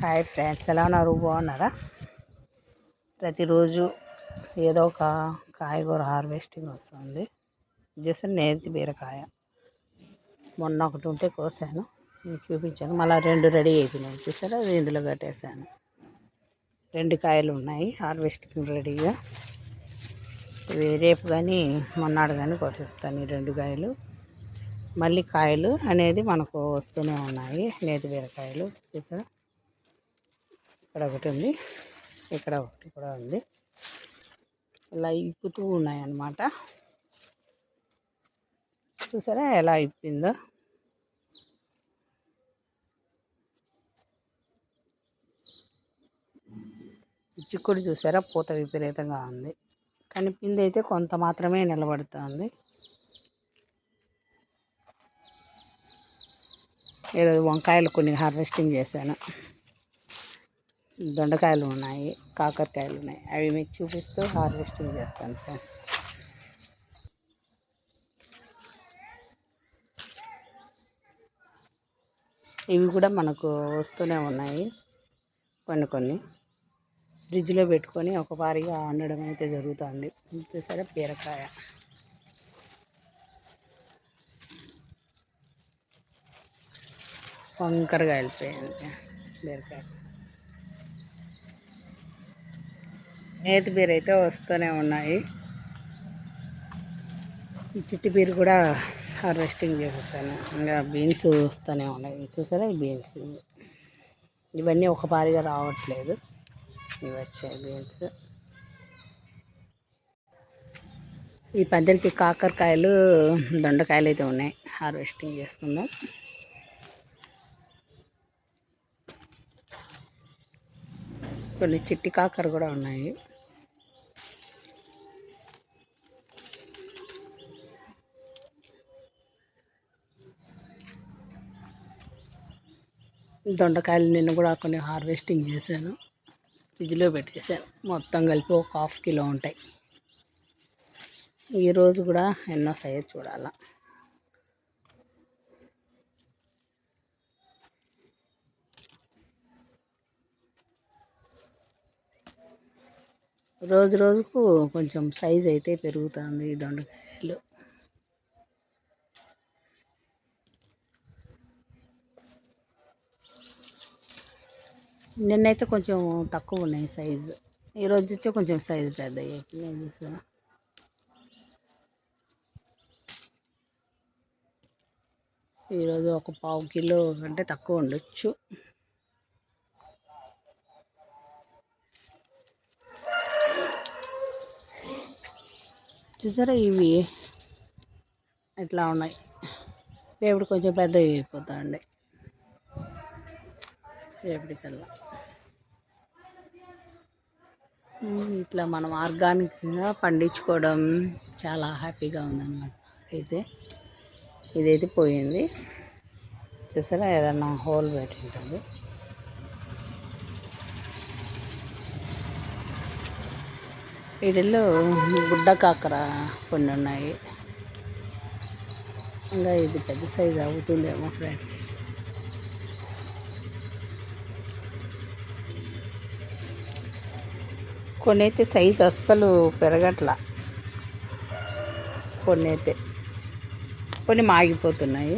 Hi friends ఎలా ఉన్నారు? బాగున్నారా? ప్రతిరోజు ఏదో ఒక కాయగూర హార్వెస్టింగ్ వస్తుంది. జస్ట్ నేతి బీరకాయ మొన్న ఒకటి ఉంటే కోసాను మీకు చూపించాను. మళ్ళీ రెండు రెడీ అయిపోయినాయి. చూసారా? అది ఇందులో కట్టేసాను రెండు కాయలు ఉన్నాయి హార్వెస్టింగ్ రెడీగా. ఇవి రేపు కానీ మొన్నాడు కానీ కోసేస్తాను ఈ రెండు కాయలు. మళ్ళీ కాయలు అనేది మనకు వస్తూనే ఉన్నాయి నేతి బీరకాయలు చూసారా? ఇక్కడ ఒకటి ఉంది. ఇక్కడ ఒకటి కూడా ఉంది. ఇలా ఇప్పుతూ ఉన్నాయన్నమాట. చూసారా ఎలా ఇప్పిందో? చిక్కుడు చూసారా? పూత విపరీతంగా ఉంది. కానీ పిండి అయితే కొంత మాత్రమే నిలబడుతుంది. ఈరోజు వంకాయలు కొన్ని హార్వెస్టింగ్ చేశాను. దొండకాయలు ఉన్నాయి కాకరకాయలు ఉన్నాయి. అవి మీకు చూపిస్తూ హార్వెస్టింగ్ చేస్తాను ఫ్రెండ్స్. ఇవి కూడా మనకు వస్తూనే ఉన్నాయి కొన్ని కొన్ని. ఫ్రిడ్జ్లో పెట్టుకొని ఒక వారిగా వండడం అయితే జరుగుతుంది. చూసారా? బీరకాయ. వంకరగా వెళ్ళిపోయింది బీరకాయ. నేతి బీర అయితే వస్తూనే ఉన్నాయి. ఈ చిట్టి బీర కూడా హార్వెస్టింగ్ చేసేసాను. ఇంకా బీన్స్ వస్తూనే ఉన్నాయి. చూసారా ఈ బీన్స్? ఇవన్నీ ఒక పారిగా రావట్లేదు. ఇవి వచ్చాయి బీన్స్. ఈ పందిరికి కాకరకాయలు దొండకాయలు అయితే ఉన్నాయి. హార్వెస్టింగ్ చేసుకుందాం. కొన్ని చిట్టి కాకర కూడా ఉన్నాయి. దొండకాయలు నిన్న కూడా కొన్ని హార్వెస్టింగ్ చేశాను. ఫ్రిడ్జ్లో పెట్టేశాను. మొత్తం కలిపి ఒక హాఫ్ కిలో ఉంటాయి. ఈరోజు కూడా ఎన్నో సైజ్ చూడాలా. రోజు రోజుకు కొంచెం సైజ్ అయితే పెరుగుతుంది ఈ దొండకాయలు. నిన్నైతే కొంచెం తక్కువ ఉన్నాయి సైజు. ఈరోజు వచ్చి కొంచెం సైజు పెద్ద నేను చూసాను ఈరోజు ఒక పావు కిలో కంటే తక్కువ ఉండొచ్చు. చూసారా ఇవి? ఎట్లా ఉన్నాయి. రేపటి కొంచెం పెద్దవి అయిపోతా ఉండే రేపటికల్లా ఇట్లా మనం ఆర్గానిక్గా పండించుకోవడం చాలా హ్యాపీగా ఉందన్నమాట అయితే ఇదైతే పోయింది. చూసారా ఏదన్నా హోల్ పెట్టి ఉంటుంది. వీటిల్లో గుడ్డ కాకర కొన్ని ఉన్నాయి. ఇంకా ఇది పెద్ద సైజు అవుతుందేమో ఫ్రెండ్స్. కొన్ని అయితే సైజు అస్సలు పెరగట్ల. కొన్ని అయితే కొన్ని మాగిపోతున్నాయి.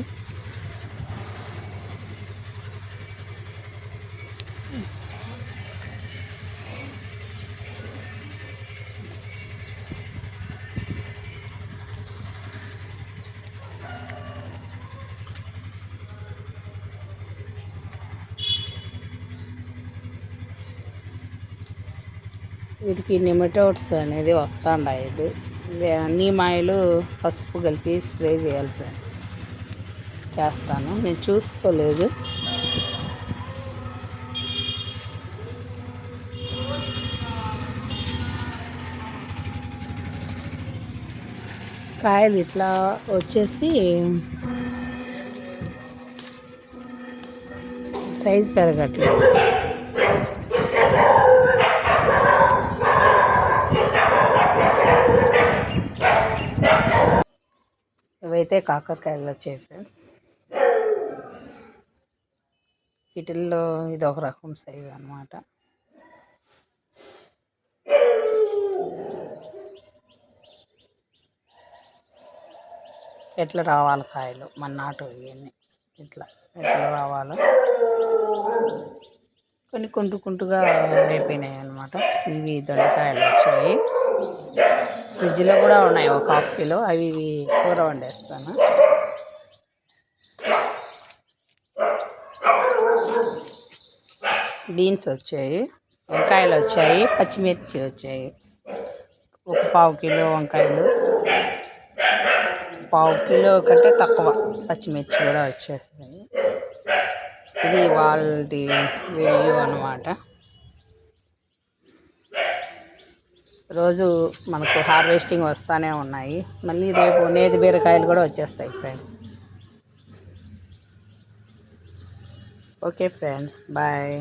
వీటికి నిమటోడ్స్ అనేది వస్తుండాయి ఇది. నీమాయిలు పసుపు కలిపి స్ప్రే చేయాలి ఫ్రెండ్స్. చేస్తాను. నేను చూసుకోలేదు. కాయలు ఇట్లా వచ్చేసి సైజ్ పెరగట్లేదు. ఇవైతే కాకరకాయలు వచ్చాయి ఫ్రెండ్స్ వీటిల్లో ఇది ఒక రకం సైజు అనమాట ఎట్లా రావాలి కాయలు? మన నాటు ఇవన్నీ. ఇట్లా ఎట్లా రావాలో. కొన్ని కుంటు కుంటుగా అయిపోయినాయి అనమాట ఇవి దొండకాయలు వచ్చాయి. ఫ్రిడ్జ్లో కూడా ఉన్నాయి ఒక హాఫ్ కిలో. అవి ఇవి కూర వండేస్తాను. బీన్స్ వచ్చాయి వంకాయలు వచ్చాయి పచ్చిమిర్చి వచ్చాయి. ఒక పావు కిలో వంకాయలు. పావు కిలో కంటే తక్కువ పచ్చిమిర్చి కూడా వచ్చేస్తాయి. ఇది వాళ్ళ వీడియో అనమాట రోజు మనకు హార్వెస్టింగ్ వస్తూనే ఉన్నాయి. మళ్ళీ రేపు నేతి బీరకాయలు కూడా వచ్చేస్తాయి ఫ్రెండ్స్. Okay friends bye.